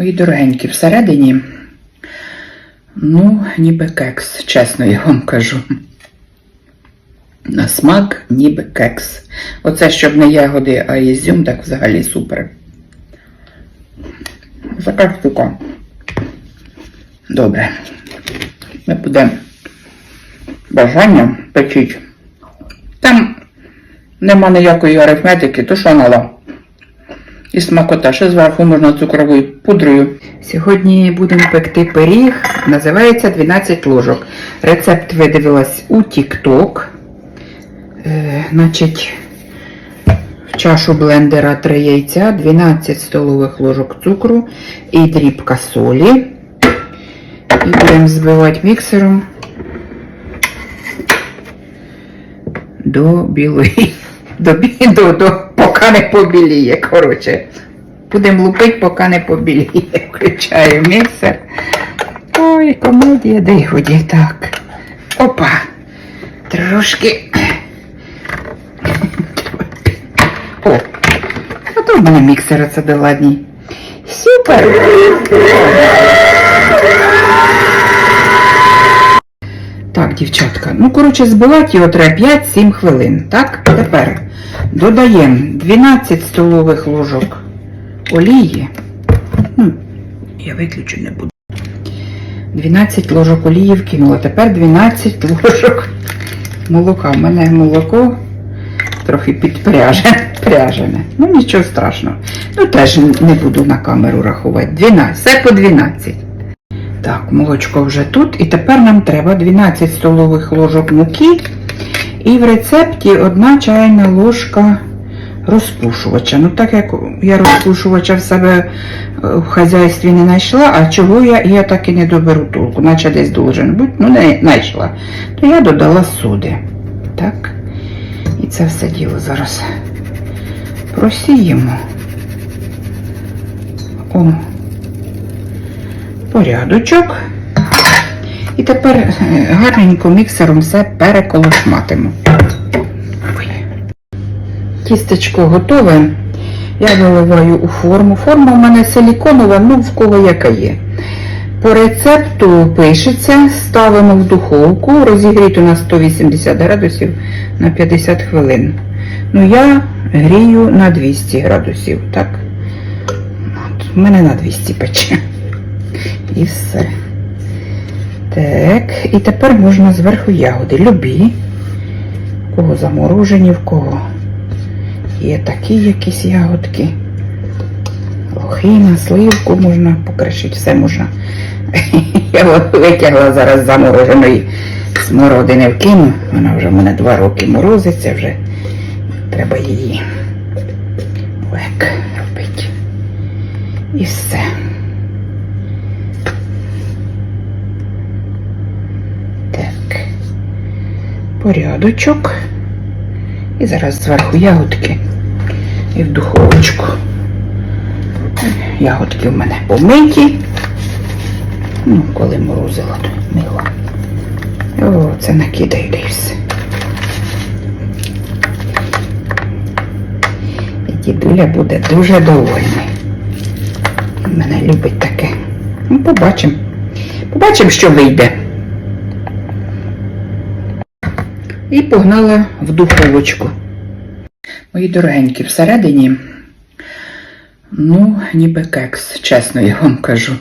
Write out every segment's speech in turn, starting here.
Мої дорогенькі, всередині, ну, ніби кекс, чесно я вам кажу. На смак, ніби кекс. Оце, щоб не ягоди, а ізюм, так взагалі супер. Така штука. Добре. Ми будемо бажання печіть. Там нема ніякої арифметики, то що нала. І смакота, ще зверху можна цукровою пудрою. Сьогодні будемо пекти пиріг, називається 12 ложок. Рецепт видивилась у TikTok. Е, значить, в чашу блендера 3 яйця, 12 столових ложок цукру і дрібка солі. І будемо збивати міксером до білої. До, до, до, поки не побіліє, коротше. Будемо лупити, поки не побіліє. Включаю міксер. Ой, комедія, де й. Так. Опа. Трошки. О, а то в мене міксер це доладній. Супер! Так, дівчатка, ну, коротше, збивати його треба 5-7 хвилин. Так, тепер додаємо 12 столових ложок олії. Ну, я виключу не буду. 12 ложок олії вкинула. Тепер 12 ложок молока. У мене молоко трохи підпряжене. Пряжене. Ну, нічого страшного. Ну, теж не буду на камеру рахувати. 12, все по 12. Так, молочко вже тут. І тепер нам треба 12 столових ложок муки. І в рецепті одна чайна ложка розпушувача. Ну, так як я розпушувача в себе е, в хазяйстві не знайшла, а чого я, я так і не доберу толку, наче десь должен бути, ну не знайшла. То я додала соди. Так. І це все діло зараз просіємо. О, порядочок. І тепер е, гарненько міксером все переколошматимо. Тістечко готове. Я виливаю у форму. Форма у мене силіконова, ну в кого яка є. По рецепту пишеться, ставимо в духовку, розігріту на 180 градусів на 50 хвилин. Ну, я грію на 200 градусів, так? От, в мене на 200 пече. І все. Так, і тепер можна зверху ягоди. Любі. В кого заморожені, в кого є такі якісь ягодки. Лохина, сливку можна покришити, все можна. Я витягла зараз замороженої смородини вкину. Вона вже в мене два роки морозиться, вже треба її лек робити. І все. Так. Порядочок. І зараз зверху ягодки і в духовочку. Ягодки в мене помиті. Ну, коли морозила, то мила. О, це накидаю і. І дідуля буде дуже довольний. Мене любить таке. Ну, побачимо. Побачимо, що вийде. І погнала в духовочку. Мої дорогенькі, всередині, ну, ніби кекс, чесно я вам кажу.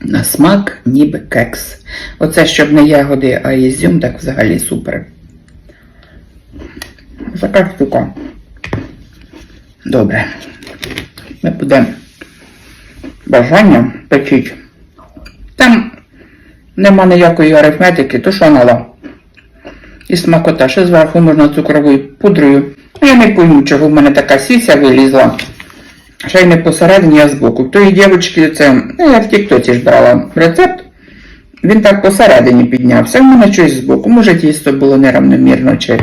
На смак, ніби кекс. Оце, щоб не ягоди, а ізюм, так взагалі супер. Така штука. Добре. Ми будемо бажання печіть. Там нема ніякої арифметики, то що нала. І смакота, ще зверху можна цукровою пудрою. Я не пойму, чого в мене така сіся вилізла. Ще й не посередині, а збоку. Тої дівчинки, це, ну, я в тіктоці ж брала рецепт. Він так посередині піднявся. В мене щось збоку. Може, тісто було неравномірно, чи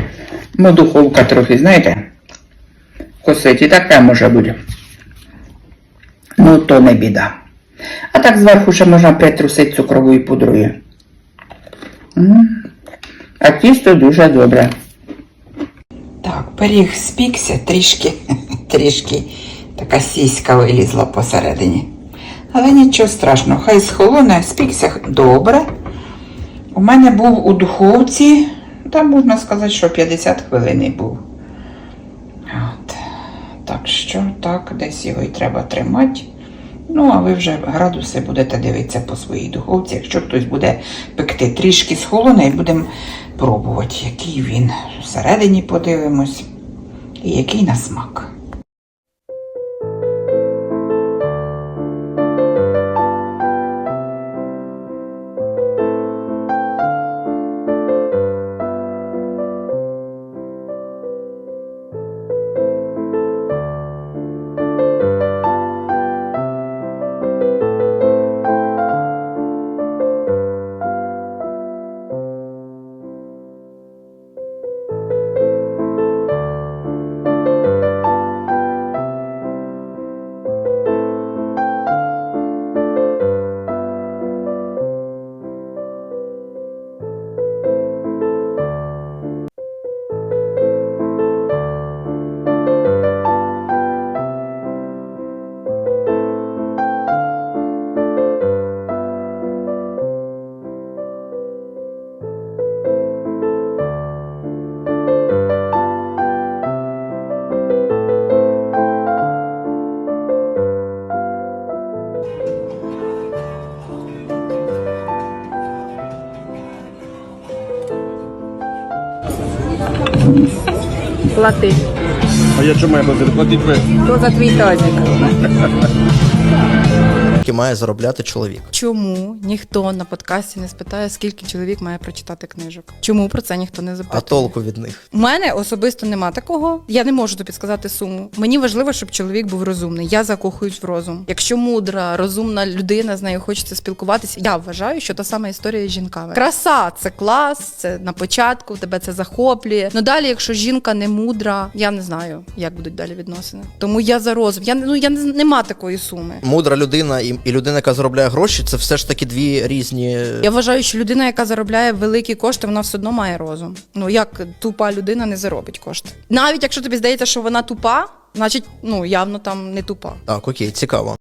ну, духовка трохи, знаєте, косить. І таке може бути. Ну, то не біда. А так зверху ще можна притрусити цукровою пудрою. А тісто дуже добре. Так, пиріг спікся трішки, трішки Така сіська вилізла посередині. Але нічого страшного, хай схолоне, спікся добре. У мене був у духовці, там можна сказати, що 50 хвилин був. От. Так що так, десь його і треба тримати. Ну, а ви вже градуси будете дивитися по своїй духовці. Якщо хтось буде пекти трішки схолоне, і будемо пробувати, який він. Всередині подивимось, і який на смак. Плати. А я чому я платити? Платіть ви. То за твій тазик. Скільки має заробляти чоловік. Чому ніхто на подкасті не спитає, скільки чоловік має прочитати книжок? Чому про це ніхто не запитує? А толку від них. У мене особисто нема такого. Я не можу тобі підсказати суму. Мені важливо, щоб чоловік був розумний. Я закохуюсь в розум. Якщо мудра, розумна людина, з нею хочеться спілкуватися. Я вважаю, що та сама історія з жінками. Краса це клас, це на початку, тебе це захоплює. Ну далі, якщо жінка не мудра, я не знаю, як будуть далі відносини. Тому я за розум. Я ну я не нема такої суми. Мудра людина і, і людина, яка заробляє гроші, це все ж таки дві різні. Я вважаю, що людина, яка заробляє великі кошти, вона все одно має розум. Ну як тупа людина не заробить кошти. Навіть якщо тобі здається, що вона тупа, значить, ну явно там не тупа. Так, окей, цікаво.